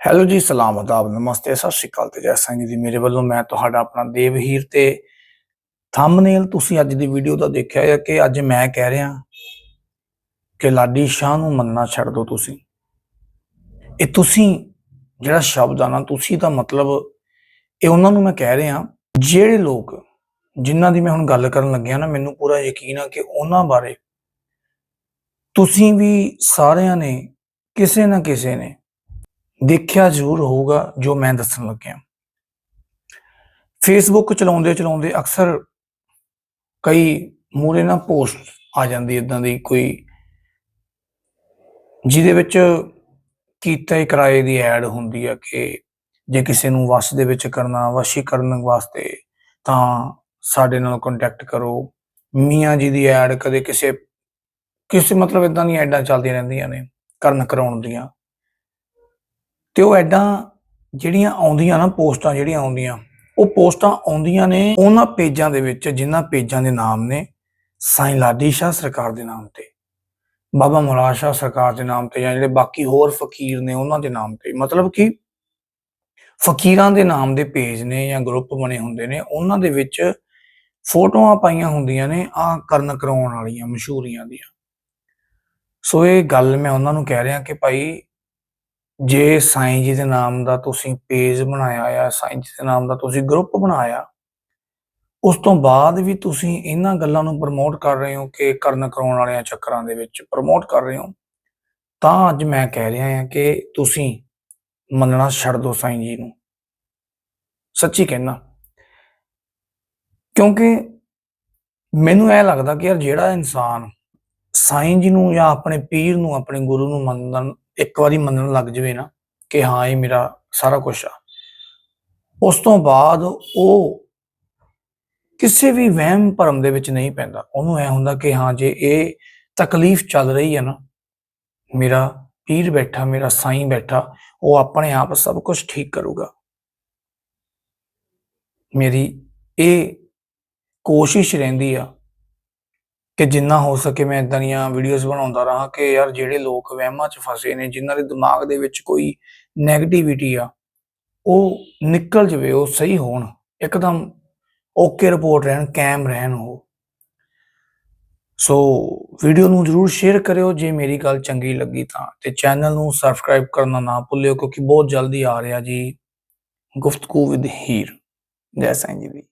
Hello ਜੀ, ਸਲਾਮ ਆਦਾਬ ਨਮਸਤੇ, ਸਤਿ ਸ਼੍ਰੀ ਅਕਾਲ ਤੇ ਜੈ ਸਾਈਂ ਜੀ ਮੇਰੇ ਵੱਲੋਂ ਮੈਂ ਤੁਹਾਡਾ ਆਪਣਾ ਦੇਵਹੀਰ ਤੇ ਥੰਬਨੇਲ ਤੁਸੀਂ ਅੱਜ ਦੀ ਵੀਡੀਓ ਦਾ ਦੇਖਿਆ ਹੈ ਕਿ ਅੱਜ ਮੈਂ ਕਹਿ ਰਿਹਾ ਕਿ ਲਾਡੀ ਸ਼ਾਹ ਨੂੰ ਮੰਨਣਾ ਛੱਡ ਦਿਓ ਤੁਸੀਂ। ਇਹ ਤੁਸੀਂ ਜਿਹੜਾ ਸ਼ਬਦ ਆ ਨਾ, ਤੁਸੀਂ ਦਾ ਮਤਲਬ ਇਹ ਉਹਨਾਂ ਨੂੰ ਮੈਂ ਕਹਿ ਰਿਹਾ, ਜਿਹੜੇ ਲੋਕ ਜਿਨ੍ਹਾਂ ਦੀ ਮੈਂ ਹੁਣ ਗੱਲ ਕਰਨ ਲੱਗਿਆ ਨਾ, ਮੈਨੂੰ ਪੂਰਾ ਯਕੀਨ ਆ ਕਿ ਉਹਨਾਂ ਬਾਰੇ ਤੁਸੀਂ ਵੀ ਸਾਰਿਆਂ ਨੇ ਕਿਸੇ ਨਾ ਕਿਸੇ ਨੇ ਦੇਖਿਆ ਜ਼ਰੂਰ ਹੋਊਗਾ ਜੋ ਮੈਂ ਦੱਸਣ ਲੱਗਿਆ। ਫੇਸਬੁੱਕ ਚਲਾਉਂਦੇ ਚਲਾਉਂਦੇ ਅਕਸਰ ਕਈ ਮੂਰੇ ਨਾ ਪੋਸਟ ਆ ਜਾਂਦੀ ਇਦਾਂ ਦੀ ਕੋਈ ਜਿਹਦੇ ਵਿੱਚ ਕੀਤਾ ਕਿਰਾਏ ਦੀ ਐਡ ਹੁੰਦੀ ਆ ਕਿ ਜੇ ਕਿਸੇ ਨੂੰ ਵਸ ਦੇ ਵਿੱਚ ਕਰਨਾ ਵਸ਼ੀਕਰਨ ਵਾਸਤੇ ਤਾਂ ਸਾਡੇ ਨਾਲ ਕੰਟੈਕਟ ਕਰੋ। ਮੀਆਂ ਜੀ ਦੀ ਐਡ ਕਦੇ ਕਿਸੇ ਕਿਸੇ ਮਤਲਬ ਇਦਾਂ ਦੀਆਂ ਐਡਾਂ ਚੱਲਦੀਆਂ ਰਹਿੰਦੀਆਂ ਨੇ, ਕਰਨ ਕਰਾਉਣ ਦੀਆਂ। ਤੇ ਉਹ ਐਡਾਂ ਜਿਹੜੀਆਂ ਆਉਂਦੀਆਂ ਨਾ ਪੋਸਟਾਂ ਜਿਹੜੀਆਂ ਆਉਂਦੀਆਂ, ਉਹ ਪੋਸਟਾਂ ਆਉਂਦੀਆਂ ਨੇ ਉਹਨਾਂ ਪੇਜਾਂ ਦੇ ਵਿੱਚ ਜਿਨ੍ਹਾਂ ਪੇਜਾਂ ਦੇ ਨਾਮ ਨੇ, ਸਾਈਂ ਲਾਡੀ ਸ਼ਾਹ ਸਰਕਾਰ ਦੇ ਨਾਮ ਤੇ, ਬਾਬਾ ਮੁਰਾਦ ਸ਼ਾਹ ਸਰਕਾਰ ਦੇ ਨਾਮ ਤੇ ਜਾਂ ਜਿਹੜੇ ਬਾਕੀ ਹੋਰ ਫਕੀਰ ਨੇ ਉਹਨਾਂ ਦੇ ਨਾਮ ਤੇ। ਮਤਲਬ ਕਿ ਫਕੀਰਾਂ ਦੇ ਨਾਮ ਦੇ ਪੇਜ ਨੇ ਜਾਂ ਗਰੁੱਪ ਬਣੇ ਹੁੰਦੇ ਨੇ, ਉਹਨਾਂ ਦੇ ਵਿੱਚ ਫੋਟੋਆਂ ਪਾਈਆਂ ਹੁੰਦੀਆਂ ਨੇ ਆ ਕਰਨ ਕਰਾਉਣ ਵਾਲੀਆਂ, ਮਸ਼ਹੂਰੀਆਂ ਦੀਆਂ। ਸੋ ਇਹ ਗੱਲ ਮੈਂ ਉਹਨਾਂ ਨੂੰ ਕਹਿ ਰਿਹਾ ਕਿ ਭਾਈ ਜੇ ਸਾਈਂ ਜੀ ਦੇ ਨਾਮ ਦਾ ਤੁਸੀਂ ਪੇਜ ਬਣਾਇਆ ਆ, ਸਾਈਂ ਜੀ ਦੇ ਨਾਮ ਦਾ ਤੁਸੀਂ ਗਰੁੱਪ ਬਣਾਇਆ, ਉਸ ਤੋਂ ਬਾਅਦ ਵੀ ਤੁਸੀਂ ਇਹਨਾਂ ਗੱਲਾਂ ਨੂੰ ਪ੍ਰਮੋਟ ਕਰ ਰਹੇ ਹੋ ਕਿ ਕਰਨ ਕਰਾਉਣ ਵਾਲਿਆਂ ਚੱਕਰਾਂ ਦੇ ਵਿੱਚ ਪ੍ਰਮੋਟ ਕਰ ਰਹੇ ਹੋ, ਤਾਂ ਅੱਜ ਮੈਂ ਕਹਿ ਰਿਹਾ ਹਾਂ ਕਿ ਤੁਸੀਂ ਮੰਨਣਾ ਛੱਡ ਦਿਓ ਸਾਈਂ ਜੀ ਨੂੰ। ਸੱਚੀ ਕਹਿਣਾ ਕਿਉਂਕਿ ਮੈਨੂੰ ਇਹ ਲੱਗਦਾ ਕਿ ਯਾਰ ਜਿਹੜਾ ਇਨਸਾਨ ਸਾਈਂ ਜੀ ਨੂੰ ਜਾਂ ਆਪਣੇ ਪੀਰ ਨੂੰ, ਆਪਣੇ ਗੁਰੂ ਨੂੰ ਮੰਨਣ ਇੱਕ ਵਾਰੀ ਮੰਨਣ ਲੱਗ ਜਵੇ ਨਾ ਕਿ ਹਾਂ, ਇਹ ਮੇਰਾ ਸਾਰਾ ਕੁਝ ਆ। ਉਸ ਤੋਂ ਬਾਅਦ ਉਹ ਕਿਸੇ ਵੀ ਵਹਿਮ ਭਰਮ ਦੇ ਵਿੱਚ ਨਹੀਂ ਪੈਂਦਾ। ਉਹਨੂੰ ਐ ਹੁੰਦਾ ਕਿ ਹਾਂ, ਜੇ ਇਹ ਤਕਲੀਫ ਚੱਲ ਰਹੀ ਹੈ ਨਾ, ਮੇਰਾ ਪੀਰ ਬੈਠਾ, ਮੇਰਾ ਸਾਈਂ ਬੈਠਾ, ਉਹ ਆਪਣੇ ਆਪ ਸਭ ਕੁਝ ਠੀਕ ਕਰੂਗਾ। ਮੇਰੀ ਇਹ ਕੋਸ਼ਿਸ਼ ਰਹਿੰਦੀ ਆ ਕਿ ਜਿੰਨਾ ਹੋ ਸਕੇ ਮੈਂ ਇਦਾਂ ਦੀਆਂ ਵੀਡੀਓਜ਼ ਬਣਾਉਂਦਾ ਰਹਾ ਕਿ ਯਾਰ ਜਿਹੜੇ ਲੋਕ ਵਹਿਮਾਂ 'ਚ ਫਸੇ ਨੇ, ਜਿਨ੍ਹਾਂ ਦੇ ਦਿਮਾਗ ਦੇ ਵਿੱਚ ਕੋਈ 네ਗੇਟਿਵਿਟੀ ਆ, ਉਹ ਨਿਕਲ ਜਵੇ, ਉਹ ਸਹੀ ਹੋਣ। ਇੱਕਦਮ ਓਕੇ ਰਿਪੋਰਟ ਰਹਿਣ ਕੈਮ ਰਹਿਣ ਉਹ। ਸੋ ਵੀਡੀਓ ਨੂੰ ਜਰੂਰ ਸ਼ੇਅਰ ਕਰਿਓ, ਜੇ ਮੇਰੀ ਗੱਲ ਚੰਗੀ ਲੱਗੀ ਤਾਂ। ਤੇ ਚੈਨਲ ਨੂੰ ਸਬਸਕ੍ਰਾਈਬ ਕਰਨਾ ਨਾ ਭੁੱਲਿਓ, ਕਿਉਂਕਿ ਬਹੁਤ ਜਲਦੀ ਆ ਰਿਹਾ ਜੀ। ਗੁਫ਼ਤਗੂ ਵਿਦ ਹੀਰ। ਜੈ ਸਾਈਂ ਜੀ ਦੀ।